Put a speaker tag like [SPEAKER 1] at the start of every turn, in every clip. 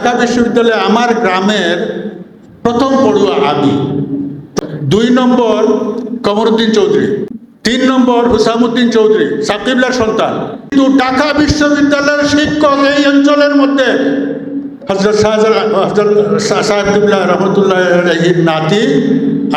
[SPEAKER 1] ঢাকা বিশ্ববিদ্যালয়ে আমার গ্রামের প্রথম পড়ুয়া আমি দুই নম্বর কমরুদ্দিন চৌধুরী। তিন নম্বর হুসামুদ্দিন চৌধুরী সাকিবলার সন্তান। কিন্তু ঢাকা বিশ্ববিদ্যালয়ের শিক্ষক এই অঞ্চলের মধ্যে হজরত শাহজালাল হজরত সাহেব কিবলা রহমতুল্লাহ আলাইহির নাতি।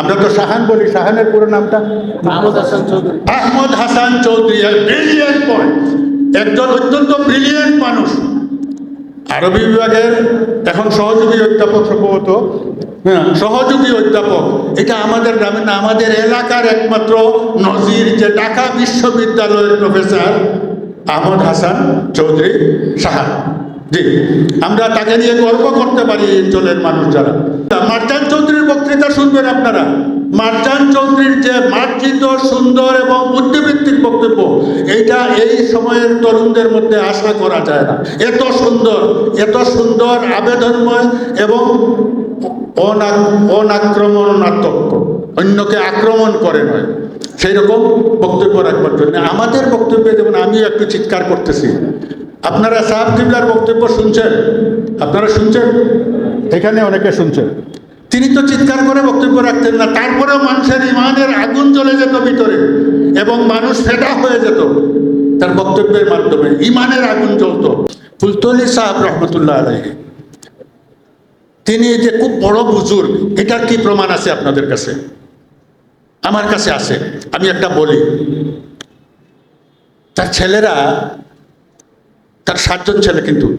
[SPEAKER 1] আমরা তো শাহান বলি শাহানের পুরো নামটা?
[SPEAKER 2] মাহমুদ হাসান চৌধুরী।
[SPEAKER 1] আহমদ হাসান চৌধুরী ব্রিলিয়েন্ট বয় একজন অত্যন্ত ব্রিলিয়েন্ট মানুষ। আরবি বিভাগের এখন সহযোগী অধ্যাপক সম্ভবত। হ্যাঁ সহযোগী অধ্যাপক, এটা আমাদের গ্রামে না, আমাদের এলাকার একমাত্র নজির যে ঢাকা বিশ্ববিদ্যালয়ের প্রফেসর আহমদ হাসান চৌধুরী সাহা। জি, আমরা তাকে নিয়ে গর্ব করতে পারি এই অঞ্চলের মানুষ যারা মার্জান চৌধুরীর বক্তৃতা শুনবেন আপনারা। মার্জান চৌধুরীর যে মার্জিত, সুন্দর এবং বুদ্ধিভিত্তিক বক্তব্য এটা এই সময়ের তরুণদের মধ্যে আশা করা যায় না। এত সুন্দর এত সুন্দর, আবেদনময় এবং অনা- অনাক্রমণাত্মক। অন্যকে আক্রমণ করে নয়। সেই রকম বক্তব্য রাখবার জন্য। আমাদের বক্তব্যে যেমন আমিও একটু চিৎকার করতেছি। আপনারা সাহেব কিবলার বক্তব্য শুনছেন? আপনারা শুনছেন? এখানে অনেকে শুনছেন। তিনি তো চিৎকার করে বক্তব্য রাখতেন না। তারপরেও মানুষের ইমানের আগুন জ্বলে যেত ভিতরে এবং মানুষ ফেটা হয়ে যেত তার বক্তব্যের মাধ্যমে। ইমানের আগুন জ্বলত। ফুলতলি সাহেব রহমতুল্লাহ আলাইহি। তিনি যে খুব বড় বুজুর্গ এটার কি প্রমাণ আছে আপনাদের কাছে? আমার কাছে আছে। আমি একটা বলি। তার ছেলেরা, তার সাতজন ছেলে কিন্তু।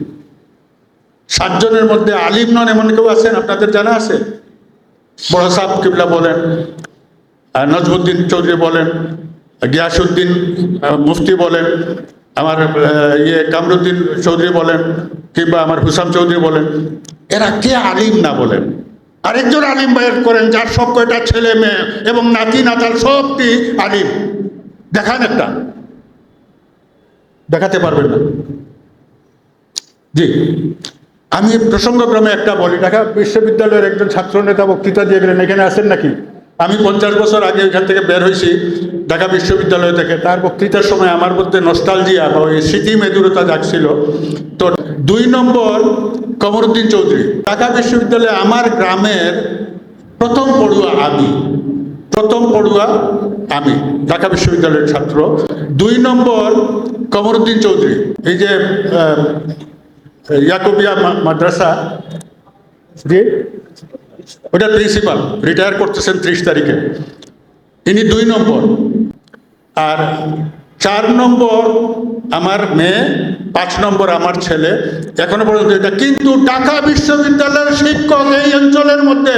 [SPEAKER 1] সাতজনের মধ্যে আলিম নন এমন কেউ আছেন? আপনাদের জানা আছে? বড় সাহেব কিবলা বলেন নজমুদ্দিন চৌধুরী বলেন গিয়াসুদ্দিন মুফতি বলেন, আমার ইয়ে কামরুদ্দিন চৌধুরী বলেন, কিংবা আমার হুসাম চৌধুরী বলেন, এরা কে আলিম না বলেন? আরেকজন আলিম বের করেন, যার সব কয়টা ছেলে মেয়ে এবং নাতি নাতাল সবটি আলিম? দেখান একটা। দেখাতে পারবেন না? জি। আমি প্রসঙ্গক্রমে একটা বলি, ঢাকা বিশ্ববিদ্যালয়ের একজন ছাত্র নেতা বক্তৃতা দিয়ে গেলেন, এখানে আসেন নাকি? আমি পঞ্চাশ বছর আগে এখান থেকে বের হয়েছি, ঢাকা বিশ্ববিদ্যালয় থেকে। তার বক্তৃতার সময় আমার মধ্যে নস্টালজিয়া বা ওই স্মৃতি মেদুরতা জাগছিল। তো দুই নম্বর, কমরুদ্দিন চৌধুরী। ঢাকা বিশ্ববিদ্যালয়ে আমার গ্রামের প্রথম পড়ুয়া আমি। প্রথম পড়ুয়া আমি, ঢাকা বিশ্ববিদ্যালয়ের ছাত্র। দুই নম্বর, কমরুদ্দিন চৌধুরী। এই যে ইয়াকুবিয়া মাদ্রাসা, জি? ওটা প্রিন্সিপাল রিটায়ার করতেছেন ত্রিশ তারিখে। ইনি দুই নম্বর। আর চার নম্বর আমার মেয়ে, পাঁচ নম্বর আমার ছেলে। এখনও পর্যন্ত এটা কিন্তু ঢাকা বিশ্ববিদ্যালয়ের শিক্ষক এই অঞ্চলের মধ্যে।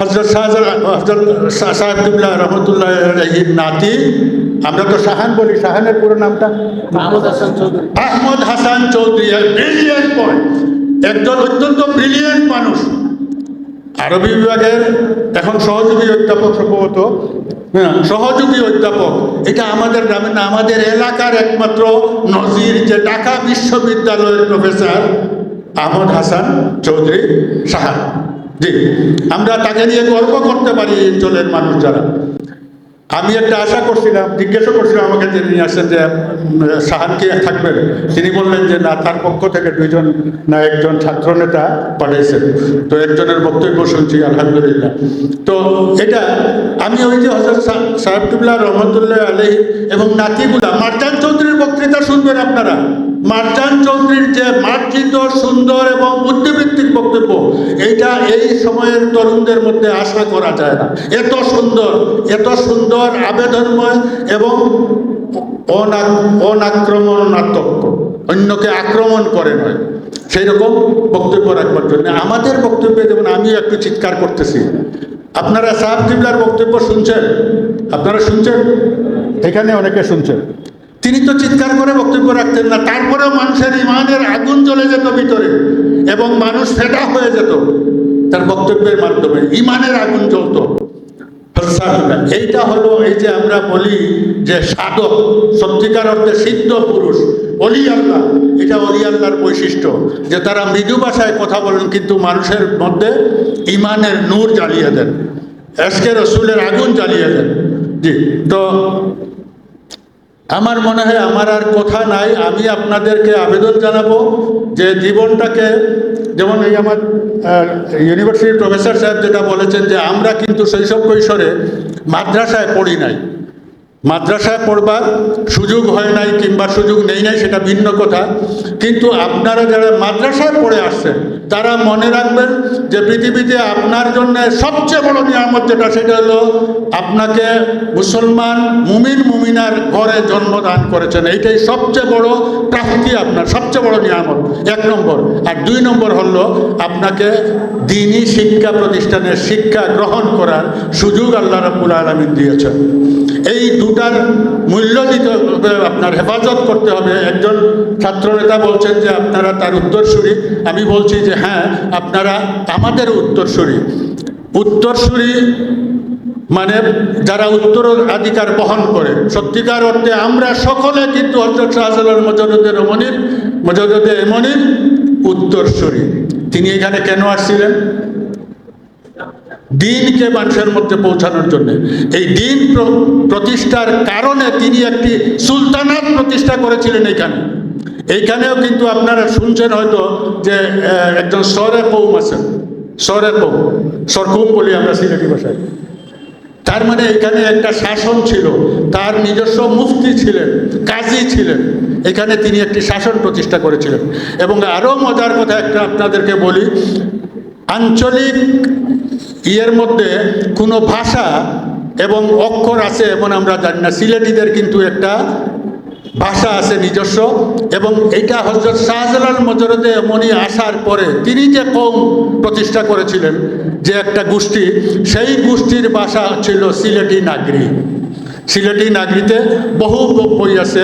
[SPEAKER 1] হজরত শাহজালাল হজরত সাহেব রহমতুল্লাহ নাতি। আমরা তো শাহান বলি শাহানের পুরো নামটা?
[SPEAKER 2] মাহমুদ হাসান চৌধুরী।
[SPEAKER 1] আহমদ হাসান চৌধুরী ব্রিলিয়েন্ট বয় একজন অত্যন্ত ব্রিলিয়েন্ট মানুষ। আরবি বিভাগের এখন সহযোগী অধ্যাপক সম্ভবত। হ্যাঁ সহযোগী অধ্যাপক। এটা আমাদের গ্রামে না আমাদের এলাকার একমাত্র নজির যে ঢাকা বিশ্ববিদ্যালয়ের প্রফেসর আহমদ হাসান চৌধুরী সাহা জি আমরা তাকে নিয়ে গর্ব করতে পারি এই অঞ্চলের মানুষ যারা। আমি একটা আশা করছিলাম জিজ্ঞাসা করছিলাম আমাকে নিয়ে আসছেন যে উম, সাহান কে থাকবেন। তিনি বললেন যে না তার পক্ষ থেকে দুইজন না একজন ছাত্র নেতা পাঠিয়েছেন তো একজনের বক্তব্য শুনছি আলহামদুলিল্লাহ। তো এটা আমি ওই যে হজরত সাহেব রহমতুল্লাহ আলহ এবং নাতিগুলা মার্জান চৌধুরীর বক্তৃতা শুনবেন আপনারা। মার্জান চৌধুরীর যে মার্জিত সুন্দর এবং বুদ্ধিভিত্তিক বক্তব্য এইটা এই সময়ের তরুণদের মধ্যে আশা করা যায় না। এত সুন্দর এত সুন্দর আবেদনময় এবং অনাক্রমণাত্মক। অন্যকে আক্রমণ করে নয়। সেই রকম বক্তব্য রাখবার জন্য। আমাদের বক্তব্যে যেমন আমিও একটু চিৎকার করতেছি। আপনারা সাহেব কিবলার বক্তব্য শুনছেন? আপনারা শুনছেন? এখানে অনেকে শুনছেন। তিনি তো চিৎকার করে বক্তব্য রাখতেন না তারপরেও মানুষের ইমানের আগুন জ্বলে যেত ভিতরে এবং মানুষ ফেটা হয়ে যেত। তার বক্তব্যের মাধ্যমে ইমানের আগুন জ্বলত। এইটা হলো এই যে আমরা বলি যে সাধক, সত্যিকার অর্থে সিদ্ধ পুরুষ, অলি আল্লাহ। এটা অলি আল্লাহর বৈশিষ্ট্য যে তারা মৃদু ভাষায় কথা বলেন, কিন্তু মানুষের মধ্যে ইমানের নূর জ্বালিয়ে দেন। এসকে রসুলের আগুন জ্বালিয়ে দেন। জি, তো আমার মনে হয় আমার আর কথা নাই, আমি আপনাদেরকে আবেদন জানাব যে জীবনটাকে, যেমন এই আমার ইউনিভার্সিটির প্রফেসর সাহেব যেটা বলেছেন যে আমরা কিন্তু শৈশব কৈশোরে মাদ্রাসায় পড়ি নাই। মাদ্রাসায় পড়বার সুযোগ হয় নাই কিংবা সুযোগ নেই নাই সেটা ভিন্ন কথা। কিন্তু আপনারা যারা মাদ্রাসায় পড়ে আসছেন, তারা মনে রাখবেন যে পৃথিবীতে আপনার জন্য সবচেয়ে বড় নিয়ামত যেটা, সেটা হলো আপনাকে মুসলমান মুমিন মুমিনার ঘরে জন্মদান করেছেন। এইটাই সবচেয়ে বড় প্রাপ্তি আপনার, সবচেয়ে বড় নিয়ামত। এক নম্বর। আর দুই নম্বর হলো আপনাকে দিনই শিক্ষা প্রতিষ্ঠানের শিক্ষা গ্রহণ করার সুযোগ আল্লাহ রাব্বুল আলমিন দিয়েছেন। এই দুটার মূল্য দিতে হবে, আপনার হেফাজত করতে হবে। একজন ছাত্রনেতা বলছেন যে, আপনারা তার উত্তরসূরি। আমি বলছি যে হ্যাঁ আপনারা আমাদের উত্তরসূরি। উত্তরসূরি মানে যারা উত্তরাধিকার বহন করে। সত্যিকার অর্থে আমরা সকলে কিন্তু হজরত শাহজালাল মজাদুদ্দের মনির মজাদুদ্দে এমনির উত্তরসূরি। তিনি এখানে কেন আসছিলেন? দিনকে মানুষের মধ্যে পৌঁছানোর জন্য। এই দিন প্রতিষ্ঠার কারণে তিনি একটি সুলতানাত প্রতিষ্ঠা করেছিলেন এখানে এইখানেও কিন্তু আপনারা শুনছেন হয়তো যে একজন সরে কৌম আছেন। সরে কৌম। সরকুম বলি আমরা সিলেটি ভাষায়। তার মানে এখানে একটা শাসন ছিল। তার নিজস্ব মুফতি ছিলেন, কাজী ছিলেন। এখানে তিনি একটি শাসন প্রতিষ্ঠা করেছিলেন। এবং আরও মজার কথা একটা আপনাদেরকে বলি, আঞ্চলিক ইয়ের মধ্যে কোনো ভাষা এবং অক্ষর আছে এমন আমরা জানি না। সিলেটিদের কিন্তু একটা ভাষা আছে নিজস্ব এবং এটা হজরত শাহজালাল মজরদে মনি আসার পরে তিনি যে কম প্রতিষ্ঠা করেছিলেন, যে একটা গোষ্ঠী, সেই গোষ্ঠীর ভাষা ছিল সিলেটি নাগরি। সিলেটি নাগরিতে বহু বই আছে,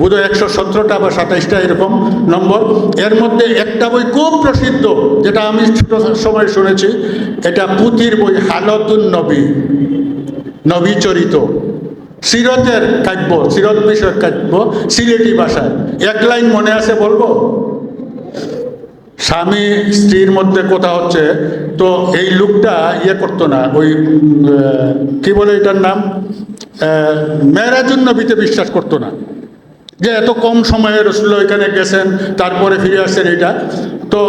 [SPEAKER 1] বোধহয় একশো সতেরোটা বা সাতাইশটা এরকম নম্বর। এর মধ্যে একটা বই খুব প্রসিদ্ধ, যেটা আমি ছোট সময় শুনেছি, এটা পুঁথির বই হালতুন নবী নবী চরিত। সিরতের কাব্য, সিরত বিষয়ক কাব্য সিলেটি ভাষায়। এক লাইন মনে আছে বলব? স্বামী স্ত্রীর মধ্যে কথা হচ্ছে তো এই লোকটা ইয়ে করতো না, ওই কি বলে এটার নাম? মেয়েরাজুন নবীতে বিশ্বাস করতো না। যে এত কম সময়ে রসুল এখানে গেছেন, তারপরে ফিরে আসছেন এটা। তো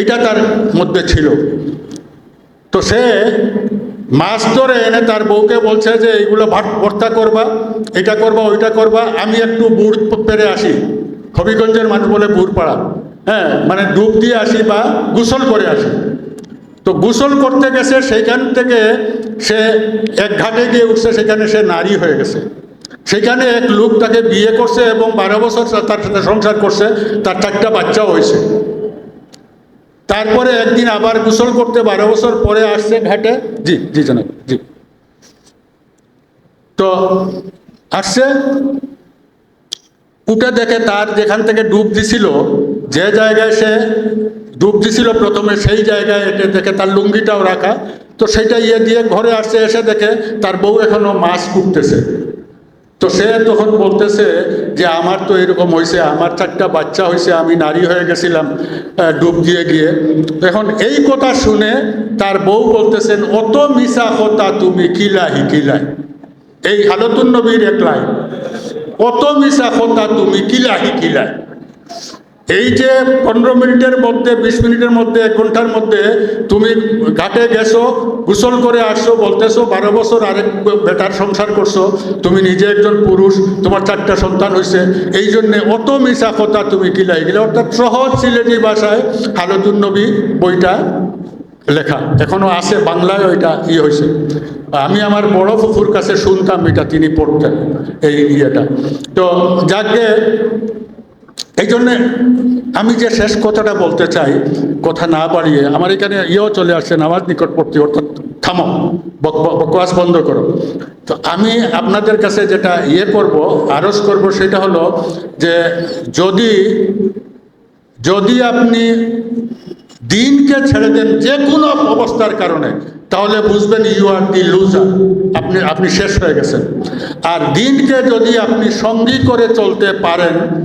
[SPEAKER 1] এটা তার মধ্যে ছিল। তো সে মাছ ধরে এনে তার বউকে বলছে যে, এইগুলো ভর্তা করবা, এটা করবা, ওইটা করবা, আমি একটু বুড় পেরে আসি। হবিগঞ্জের মানুষ বলে বুড় পাড়া। হ্যাঁ মানে ডুব দিয়ে আসি বা গোসল করে আসি। তো গোসল করতে গেছে, সেইখান থেকে সে এক ঘাটে গিয়ে উঠছে, সেখানে সে নারী হয়ে গেছে। সেখানে এক লোক তাকে বিয়ে করছে এবং বারো বছর তার সাথে সংসার করছে, তার চারটা বাচ্চাও হয়েছে। তারপরে একদিন আবার গোসল করতে বারো বছর পরে আসছে ঘাটে। জি জি জনাব, জি। তো আসছে, উঠে দেখে তার যেখান থেকে ডুব দিছিল যে জায়গায় সে ডুব দিছিল প্রথমে, সেই জায়গায় এটে দেখে তার লুঙ্গিটাও রাখা। তো সেটা ইয়ে দিয়ে ঘরে আসছে, এসে দেখে তার বউ এখনও মাছ কুটতেছে। তো সে তখন বলতেছে যে, আমার তো এরকম হয়েছে আমার চারটা বাচ্চা হয়েছে আমি নারী হয়ে গেছিলাম ডুব দিয়ে গিয়ে। এখন এই কথা শুনে তার বউ বলতেছেন, অত মিশা কথা তুমি কিলাহি কিলাই? এই হালতুন নবীর এক অত মিশা কথা তুমি কিলাহি কিলাই? এই যে পনেরো মিনিটের মধ্যে, বিশ মিনিটের মধ্যে, এক ঘণ্টার মধ্যে তুমি ঘাটে গেছো, গোসল করে আসছো, বলতেছো, বারো বছর আরেক বেটার সংসার করছ, তুমি নিজে একজন পুরুষ, তোমার চারটা সন্তান হয়েছে এই জন্যে অত মিশা কথা তুমি কিলাই গেলে? অর্থাৎ সহজ সিলেটি ভাষায় হালতুন নবী বইটা লেখা। এখনও আছে, বাংলায় ওইটা ই হয়েছে আমি আমার বড় ফুফুর কাছে শুনতাম এটা, তিনি পড়তেন এই ইয়েটা। তো যাকে এই জন্যে আমি যে শেষ কথাটা বলতে চাই, কথা না বাড়িয়ে, আমার এখানে ইয়েও চলে আসছে, নামাজ নিকটবর্তী, অর্থাৎ থামো, বক- বক- বন্ধ করো। তো আমি আপনাদের কাছে যেটা ইয়ে করব আরজ করব, সেটা হলো যে যদি যদি আপনি দিনকে ছেড়ে দেন যে কোনো অবস্থার কারণে, তাহলে বুঝবেন ইউ আর দি লুজার আপনি আপনি শেষ হয়ে গেছেন। আর দিনকে যদি আপনি সঙ্গী করে চলতে পারেন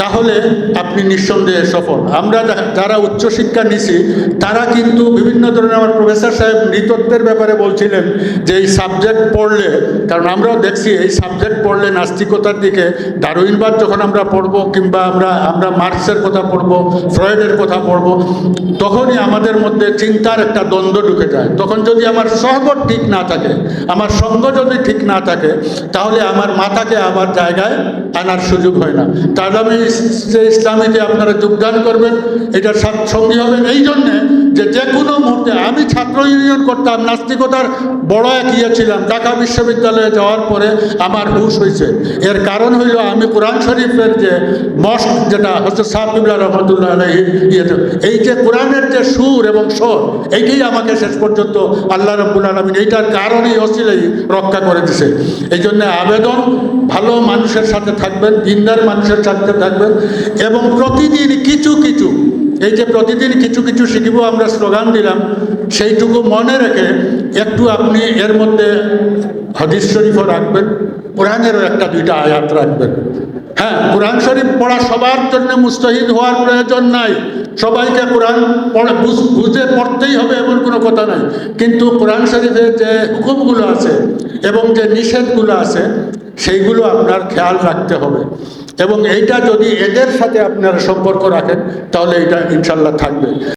[SPEAKER 1] তাহলে আপনি নিঃসন্দেহে সফল। আমরা যারা উচ্চশিক্ষা নিছি, তারা কিন্তু বিভিন্ন ধরনের আমার প্রফেসর সাহেব নৃতত্বের ব্যাপারে বলছিলেন যে এই সাবজেক্ট পড়লে, কারণ আমরাও দেখছি এই সাবজেক্ট পড়লে নাস্তিকতার দিকে দারুইনবাদ যখন আমরা পড়ব কিংবা আমরা আমরা মার্কসের কথা পড়ব, ফ্রয়েডের কথা পড়ব, তখনই আমাদের মধ্যে চিন্তার একটা দ্বন্দ্ব ঢুকে যায়। তখন যদি আমার সহবত ঠিক না থাকে, আমার সঙ্গ যদি ঠিক না থাকে, তাহলে আমার মাথাকে আবার জায়গায় আনার সুযোগ হয় না। তাহলে আমি যে ইসলামীতে আপনারা যোগদান করবেন এটার সঙ্গী হবেন। এই জন্যে যে যে কোনো মুহূর্তে আমি ছাত্র ইউনিয়ন করতাম, নাস্তিকতার বড় এক ইয়ে ছিলাম, ঢাকা বিশ্ববিদ্যালয়ে যাওয়ার পরে আমার হুশ হয়েছে এর কারণ হইল আমি কোরআন শরীফের যে মস্ক, যেটা হচ্ছে সাহাবিবুল্লাহ রহমতুল্লাহ আলহী ইয়েতে এই যে কোরআনের যে সুর এবং স্বর, এইটাই আমাকে শেষ পর্যন্ত আল্লাহ রব্বুল আলমিন এইটার কারণেই অসিলেই রক্ষা করে দিছে। এই জন্য আবেদন ভালো মানুষের সাথে থাকবেন, দিনদার মানুষের সাথে থাকবেন এবং প্রতিদিন কিছু কিছু, এই যে প্রতিদিন কিছু কিছু শিখিব আমরা স্লোগান দিলাম, সেইটুকু মনে রেখে একটু আপনি এর মধ্যে হাদিস শরীফও রাখবেন, কোরআনেরও একটা দুইটা আয়াত রাখবেন। হ্যাঁ কোরআন শরীফ পড়া সবার জন্য মুস্তাহিদ হওয়ার প্রয়োজন নাই। সবাইকে কোরআন বুঝে পড়তেই হবে এমন কোনো কথা নাই। কিন্তু কোরআন শরীফের যে হুকুমগুলো আছে এবং যে নিষেধগুলো আছে সেইগুলো আপনার খেয়াল রাখতে হবে। এবং এইটা যদি এদের সাথে আপনারা সম্পর্ক রাখেন, তাহলে এটা ইনশাল্লাহ থাকবে।